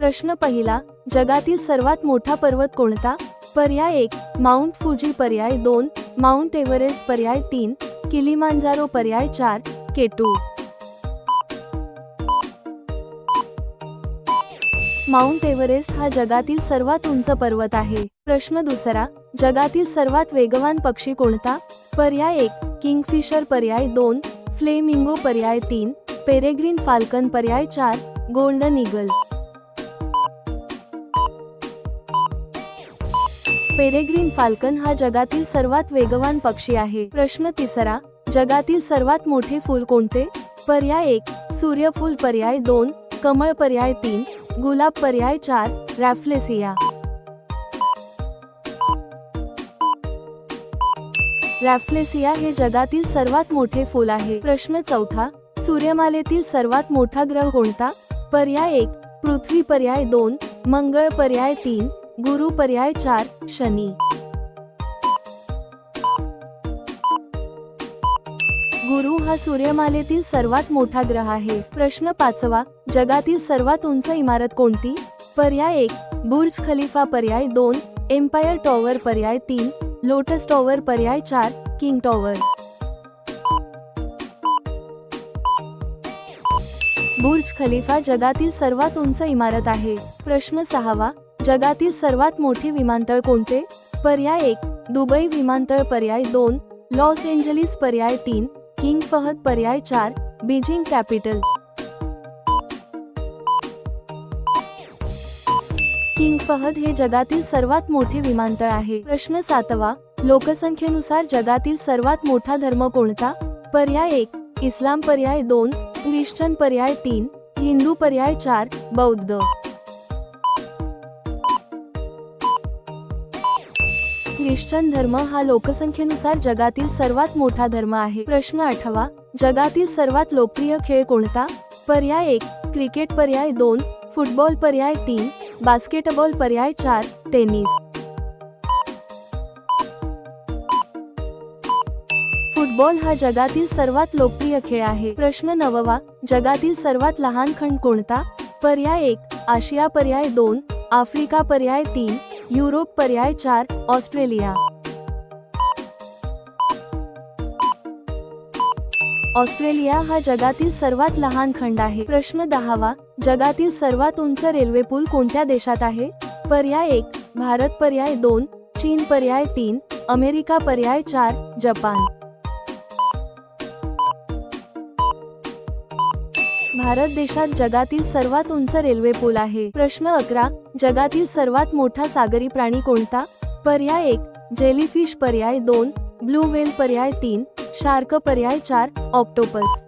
प्रश्न पहिला जगातील सर्वात मोठा पर्वत कोणता? पर्याय एक माउंट फुजी पर्याय दोन माउंट एव्हरेस्ट पर्याय तीन किलिमांजारो पर्याय चार केटू. माउंट एव्हरेस्ट हा जगातील सर्वात उंच पर्वत आहे. प्रश्न दुसरा जगातील सर्वात वेगवान पक्षी कोणता? पर्याय एक किंगफिशर पर्याय दोन फ्लेमिंगो पर्याय तीन पेरेग्रीन फाल्कन पर्याय चार गोल्डन ईगल. पेरेग्रीन फाल्कन हा जगातील सर्वात वेगवान पक्षी आहे. प्रश्न तिसरा जगातील सर्वात मोठे फूल कोणते? पर्याय एक सूर्यफूल पर्याय दोन कमळ पर्याय तीन गुलाब पर्याय चार रॅफ्लेसिया. रॅफ्लेसिया हे जगातील सर्वात मोठे फूल आहे. प्रश्न चौथा सूर्यमालेतील सर्वात मोठा ग्रह कोणता? पर्याय एक पृथ्वी पर्याय दोन मंगळ पर्याय तीन गुरु पर्याय चार शनी. गुरु हा सूर्यमालेतील सर्वात मोठा ग्रह आहे. प्रश्न पाचवा जगातील सर्वात उंच इमारत कोणती? पर्याय एक बुर्ज खलिफा पर्याय दोन एम्पायर टॉवर पर्याय तीन लोटस टॉवर पर्याय चार किंग टॉवर. बुर्ज खलिफा जगातील सर्वात उंच इमारत आहे. प्रश्न सहावा जगातील सर्वात मोठे विमानतळ कोणते? पर्याय एक, दुबई विमानतळ पर्याय दोन, लॉस एंजलिस पर्याय तीन, किंग फहद पर्याय चार, बीजिंग कॅपिटल. किंग फहद हे जगातील सर्वात मोठे विमानतळ आहे. प्रश्न सातवा, लोकसंख्येनुसार जगातील सर्वात मोठा धर्म कोणता? पर्याय एक, इस्लाम पर्याय दोन, ख्रिश्चन पर्याय तीन, हिंदू पर्याय चार, बौद्ध. ख्रिश्चन धर्म हा लोकसंख्येनुसार जगातील सर्वात मोठा धर्म आहे. प्रश्न आठवा, जगातील सर्वात लोकप्रिय खेळ कोणता? पर्याय एक, क्रिकेट पर्याय दोन, फुटबॉल पर्याय तीन, बास्केटबॉल पर्याय चार, टेनिस. फुटबॉल हा जगातील सर्वात लोकप्रिय खेळ आहे. प्रश्न नववा, जगातील सर्वात लहान खंड कोणता? पर्याय एक, आशिया पर्याय दोन, आफ्रिका पर्याय तीन युरोप पर्याय चार ऑस्ट्रेलिया. ऑस्ट्रेलिया हा जगातील सर्वात लहान खंड आहे. प्रश्न दहावा जगातील सर्वात उंच रेल्वे पूल कोणत्या देशात आहे? पर्याय एक भारत पर्याय दोन चीन पर्याय तीन अमेरिका पर्याय चार जपान. भारत देशात जगातील सर्वात उंच रेल्वे पूल आहे. प्रश्न अकरा जगातील सर्वात मोठा सागरी प्राणी कोणता? पर्याय एक जेलीफिश पर्याय दोन ब्लू व्हेल पर्याय तीन शार्क पर्याय चार ऑक्टोपस.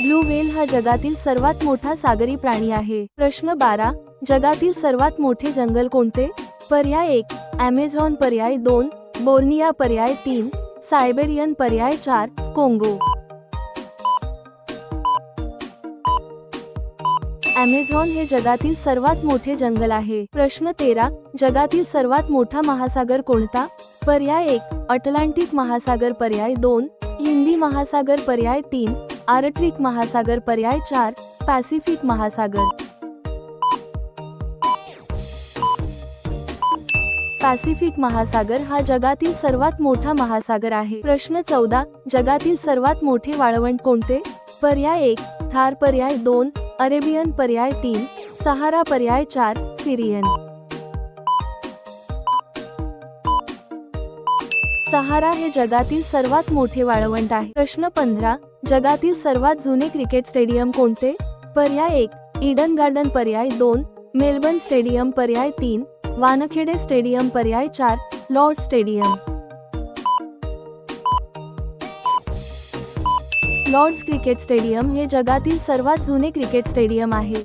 ब्लू व्हेल हा जगातील सर्वात मोठा सागरी प्राणी आहे. प्रश्न बारा जगातील सर्वात मोठे जंगल कोणते? पर्याय एक ॲमेझॉन पर्याय दोन बोर्निया पर्याय तीन सायबेरियन पर्याय चार कोंगो. ॲमेझॉन हे जगातील सर्वात मोठे जंगल आहे. प्रश्न तेरा जगातील सर्वात मोठा महासागर कोणता? पर्याय एक अटलांटिक महासागर पर्याय दोन हिंदी महासागर पर्याय तीन आर्ट्रिक महासागर पर्याय चार पॅसिफिक महासागर. पॅसिफिक महासागर हा जगातील सर्वात मोठा महासागर आहे. प्रश्न चौदा जगातील सर्वात मोठे वाळवंट कोणते? पर्याय एक थार पर्याय दोन अरेबियन पर्याय तीन सहारा पर्याय चार सिरियन. सहारा हे जगातील सर्वात मोठे वाळवंट आहे. प्रश्न पंधरा जगातील सर्वात जुने क्रिकेट स्टेडियम कोणते? पर्याय एक इडन गार्डन पर्याय दोन मेलबर्न स्टेडियम पर्याय तीन वानखेडे स्टेडियम पर्याय चार Lord stadium. Lord's cricket stadium हे जगातील सर्वात जुने क्रिकेट स्टेडियम आहे.